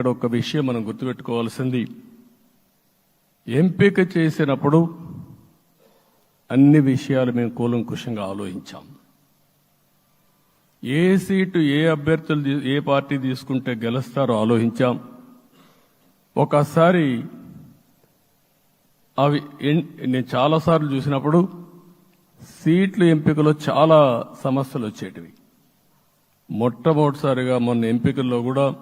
ఇక్కడ ఒక విషయం మనం గుర్తుపెట్టుకోవాల్సింది. ఎంపిక చేసినప్పుడు అన్ని విషయాలు మేము కూలంకుషంగా ఆలోచించాం. ఏ సీటు ఏ అభ్యర్థులు ఏ పార్టీ తీసుకుంటే గెలుస్తారో ఆలోచించాం. ఒకసారి అవి నేను చాలాసార్లు చూసినప్పుడు సీట్లు ఎంపికలో చాలా సమస్యలు వచ్చేటివి. మొట్టమొదటిసారిగా మొన్న ఎంపికల్లో కూడా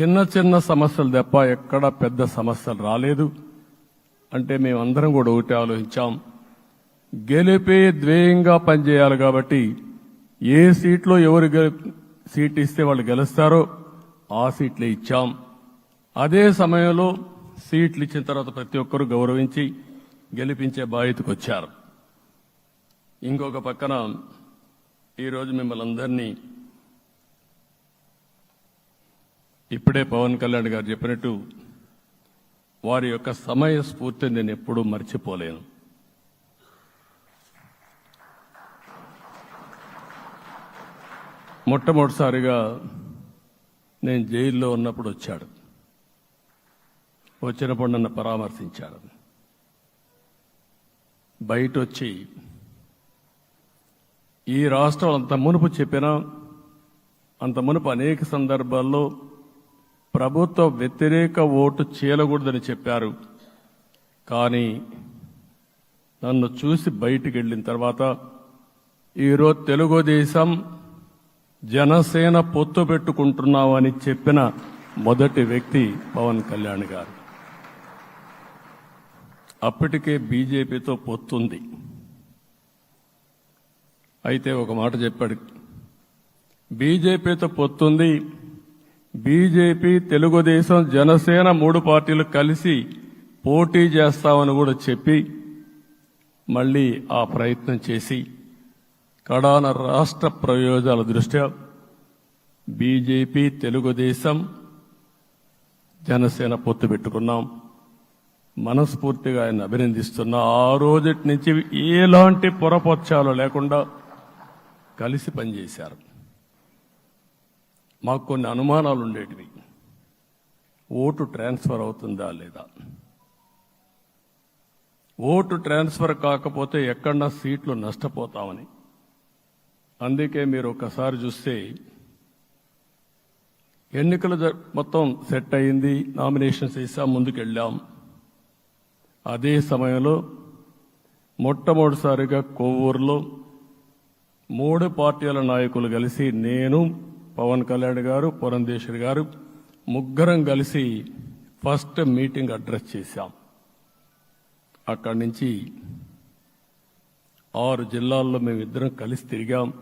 చిన్న చిన్న సమస్యలు తప్ప ఎక్కడ పెద్ద సమస్యలు రాలేదు. అంటే మేమందరం కూడా ఒకటి ఆలోచించాం. గెలిపే ద్వేయంగా పనిచేయాలి కాబట్టి ఏ సీట్లో ఎవరు సీట్ ఇస్తే వాళ్ళు గెలుస్తారో ఆ సీట్లే ఇచ్చాం. అదే సమయంలో సీట్లు ఇచ్చిన తర్వాత ప్రతి ఒక్కరూ గౌరవించి గెలిపించే బాధ్యతకు వచ్చారు. ఇంకొక పక్కన ఈరోజు మిమ్మల్ని అందరినీ ఇప్పుడే పవన్ కళ్యాణ్ గారు చెప్పినట్టు వారి యొక్క సమయ స్ఫూర్తిని నేను ఎప్పుడూ మర్చిపోలేను. మొట్టమొదటిసారిగా నేను జైల్లో ఉన్నప్పుడు వచ్చాడు. వచ్చినప్పుడు నన్ను పరామర్శించాడు. బయట వచ్చి ఈ రాష్ట్రం అంత మునుపు చెప్పినా అంత మునుపు అనేక సందర్భాల్లో ప్రభుత్వ వ్యతిరేక ఓటు చేయలకూడదని చెప్పారు. కానీ నన్ను చూసి బయటికి వెళ్ళిన తర్వాత ఈరోజు తెలుగుదేశం జనసేన పొత్తు పెట్టుకుంటున్నామని చెప్పిన మొదటి వ్యక్తి పవన్ కళ్యాణ్ గారు. అప్పటికే బీజేపీతో పొత్తుంది అయితే ఒక మాట చెప్పాడు. బీజేపీతో పొత్తుంది బీజేపీ తెలుగుదేశం జనసేన మూడు పార్టీలు కలిసి పోటీ చేస్తామని కూడా చెప్పి మళ్ళీ ఆ ప్రయత్నం చేసి కడాన రాష్ట్ర ప్రయోజనాల దృష్ట్యా బీజేపీ తెలుగుదేశం జనసేన పొత్తు పెట్టుకున్నాం. మనస్ఫూర్తిగా ఆయన అభినందిస్తున్నా. ఆ రోజటి నుంచి ఎలాంటి పొరపక్షాలు లేకుండా కలిసి పనిచేశారు. మాకు కొన్ని అనుమానాలు ఉండేటివి. ఓటు ట్రాన్స్ఫర్ అవుతుందా లేదా? ఓటు ట్రాన్స్ఫర్ కాకపోతే ఎక్కడన్నా సీట్లు నష్టపోతామని. అందుకే మీరు ఒకసారి చూస్తే ఎన్నికలు మొత్తం సెట్ అయింది నామినేషన్స్ వేసాం ముందుకెళ్ళాం. అదే సమయంలో మొట్టమొదటిసారిగా కొవ్వూరులో మూడు పార్టీల నాయకులు కలిసి నేను పవన్ కళ్యాణ్ గారు పురంధేశ్వరి గారు ముగ్గురం కలిసి ఫస్ట్ మీటింగ్ అడ్రస్ చేశాం. అక్కడి నుంచి ఆరు జిల్లాల్లో మేమిద్దరం కలిసి తిరిగాం.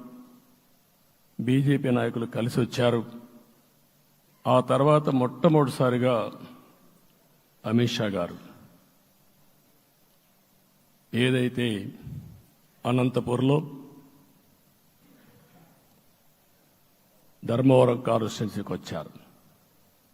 బీజేపీ నాయకులు కలిసి వచ్చారు. ఆ తర్వాత మొట్టమొదటిసారిగా అమిత్ షా గారు. ఏదైతే అనంతపూర్లో ధర్మవరం కాన్స్టిట్యున్సీకి వచ్చారు